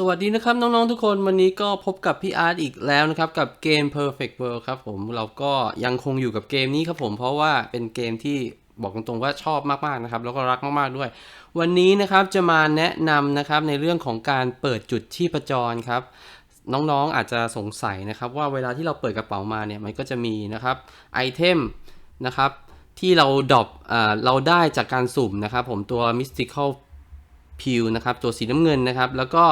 สวัสดีนะครับ น้อง ๆ ทุกคนวันนี้ก็พบกับพี่อาร์ตอีกแล้วนะครับ กับเกม Perfect World ครับผมเราก็ยังคงอยู่กับเกมนี้ครับผมเพราะว่าเป็นเกมที่บอกตรงๆว่าชอบมาก ๆ นะครับ แล้วก็รักมาก ๆ ด้วย วันนี้นะครับจะมาแนะนำนะครับในเรื่องของการเปิดจุดชีพจรครับ น้อง ๆ อาจจะสงสัยนะครับว่าเวลาที่เราเปิดกระเป๋ามาเนี่ยมันก็จะมีนะครับไอเทมนะครับที่เราดรอปเราได้จากการสุ่มนะครับผมตัว Mystical พิวนะครับตัวสีน้ำเงินนะครับ แล้วก็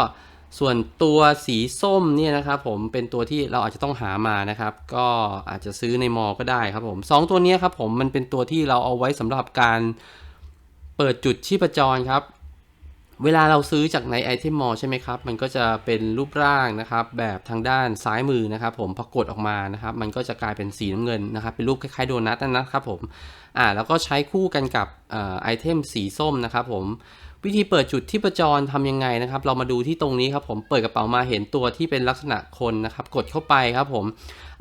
ส่วนตัวสีส้มเนี่ยนะครับผมเป็นตัวที่เราอาจจะต้องหามานะครับ ก็อาจจะซื้อในมอก็ได้ครับผมสองตัวนี้ครับผมมันเป็นตัวที่เราเอาไว้สำหรับการเปิดจุดชีพจรครับ เวลาเราซื้อจากในไอเทมมอใช่ไหมครับ มันก็จะเป็นรูปร่างนะครับ แบบทางด้านซ้ายมือนะครับ ผมพอกดออกมานะครับ มันก็จะกลายเป็นสีน้ำเงินนะครับ เป็นรูปคล้ายๆโดนัทนะครับผมอ่าแล้วก็ใช้คู่กันกับไอเทมสีส้มนะครับผม วิธีเปิดจุดที่ประจรทำยังไงนะครับ เรามาดูที่ตรงนี้ครับผมเปิดกระเป๋ามาเห็นตัวที่เป็นลักษณะคนนะครับ กดเข้าไปครับผม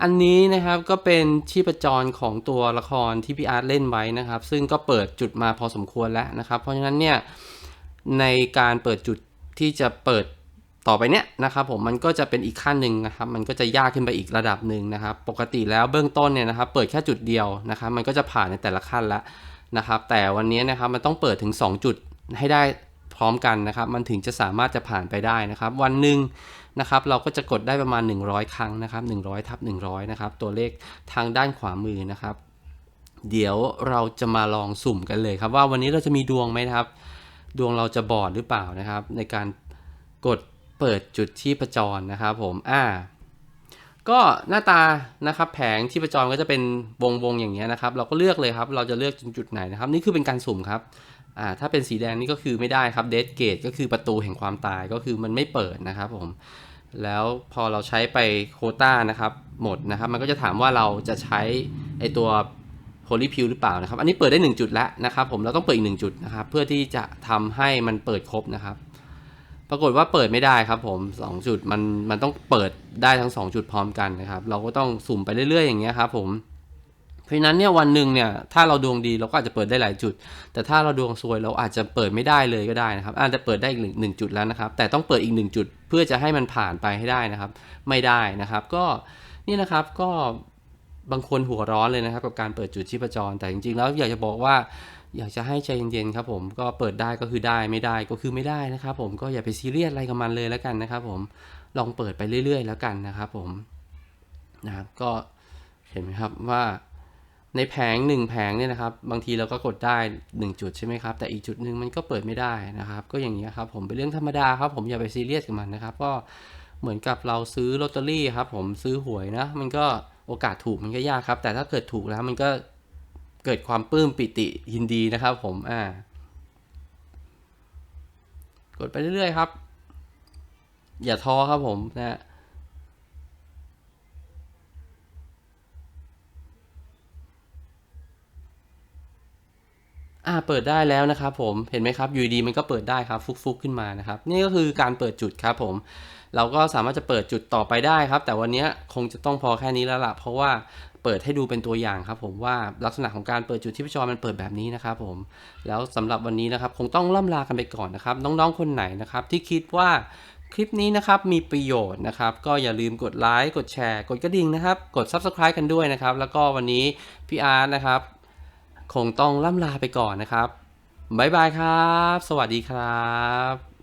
อันนี้นะครับก็เป็นชีพจรของตัวละครที่พี่อาร์ตเล่นไว้นะครับ ซึ่งก็เปิดจุดมาพอสมควรแล้วนะครับ เพราะฉะนั้นเนี่ยในการเปิดจุดที่จะเปิดต่อไปเนี้ยนะครับผมมันก็จะเป็นอีกขั้นหนึ่งนะครับ มันก็จะยากขึ้นไปอีกระดับหนึ่งนะครับ ปกติแล้วเบื้องต้นเนี่ยนะครับ เปิดแค่จุดเดียวนะครับ มันก็จะผ่านในแต่ละขั้นล้วนะครับ แต่วันนี้นะครับมันต้องเปิดถึง 2 จุด ให้ได้พร้อมกันนะครับ มันถึงจะสามารถจะผ่านไปได้นะครับ วันหนึ่งนะครับ เราก็จะกดได้ประมาณ 100 ครั้งนะครับ 100ทับ100 นะครับ ตัวเลขทางด้านขวามือนะครับ เดี๋ยวเราจะมาลองสุ่มกันเลยครับ ว่าวันนี้เราจะมีดวงไหมครับ ดวงเราจะบอดหรือเปล่านะครับ ในการกดเปิดจุดที่ประจรนะครับ ผมอ่าก็หน้าตานะครับแผงที่ประจรก็จะเป็นวงวงๆอย่างเงี้ยนะครับ เราก็เลือกเลยครับ เราจะเลือกจุดไหนนะครับ นี่คือเป็นการสุ่มครับ อ่าถ้าเป็นสีแดงนี่ก็คือไม่ได้ครับเด d เกตก็คือประตูแห่งความตายก็คือมันไม่เปิดนะครับผมแล้วพอเราใช้ไปโคต้านะครับหมดนะครับ มันก็จะถามว่าเราจะใช้ไอตัวโพลีพิวหรือเปล่านะครับ อันนี้เปิดได้ 1 จุดแล้วนะครับผมเราต้องเปิดอีกหนึ่งจุดนะครับ เพื่อที่จะทำให้มันเปิดครบนะครับ ปรากฏว่าเปิดไม่ได้ครับผม 2 จุดมันมันต้องเปิดได้ทั้ง 2 จุดพร้อมกันนะครับ เราก็ต้องสุ่มไปเรื่อย ๆ อย่างเงี้ยครับผม เพราะนั้นเนี่ยวันหนึ่งเนี่ยถ้าเราดวงดีเราก็อาจจะเปิดได้หลายจุด แต่ถ้าเราดวงซวยเราอาจจะเปิดไม่ได้เลยก็ได้นะครับ อาจจะเปิดได้อีกหนึ่งหนึ่งจุดแล้วนะครับ แต่ต้องเปิดอีกหนึ่งจุดเพื่อจะให้มันผ่านไปให้ได้นะครับ ไม่ได้นะครับ ก็นี่นะครับก็บางคนหัวร้อนเลยนะครับ กับการเปิดจุดชีพจร แต่จริงๆ แล้วอยากจะบอกว่าอยากจะให้ใจเย็นๆครับผมก็เปิดได้ก็คือได้ไม่ได้ก็คือไม่ได้นะครับผมก็อย่าไปซีเรียสอะไรกับมันเลยแล้วกันนะครับ ผมลองเปิดไปเรื่อย ๆ แล้วกันนะครับ ผมนะครับก็เห็นไหมครับว่า ในแผงหนึ่งแผงเนี่ยนะครับ บางทีเราก็กดได้ 1 จุดใช่ไหมครับ แต่อีกจุดหนึ่งมันก็เปิดไม่ได้นะครับ ก็อย่างนี้ครับผมเป็นเรื่องธรรมดาครับผมอย่าไปซีเรียสกับมันนะครับ ก็เหมือนกับเราซื้อลอตเตอรี่ครับผมซื้อหวยนะ มันก็โอกาสถูกมันก็ยากครับ แต่ถ้าเกิดถูกแล้วมันก็เกิดความปลื้มปิติยินดีนะครับ ผมอ่ากดไปเรื่อยๆครับ อย่าท้อครับผมนะ อ่าเปิดได้แล้วนะครับผมเห็นไหมครับยูดีมันก็เปิดได้ครับฟุกๆขึ้นมานะครับนี่ก็คือการเปิดจุดครับผมเราก็สามารถจะเปิดจุดต่อไปได้ครับ แต่วันนี้คงจะต้องพอแค่นี้แล้วล่ะเพราะว่าเปิดให้ดูเป็นตัวอย่างครับ ผมว่าลักษณะของการเปิดจุดที่ประจรมันเปิดแบบนี้นะครับผมแล้วสำหรับวันนี้นะครับคงต้องล่ำลากันไปก่อนนะครับ น้องๆคนไหนนะครับที่คิดว่าคลิปนี้นะครับมีประโยชน์นะครับ ก็อย่าลืมกดไลค์กดแชร์ กดกระดิ่งนะครับ กด Subscribe กันด้วยนะครับ แล้วก็วันนี้พี่อาร์ตนะครับ คงต้องล่ำลาไปก่อนนะครับบ๊ายบายครับ สวัสดีครับ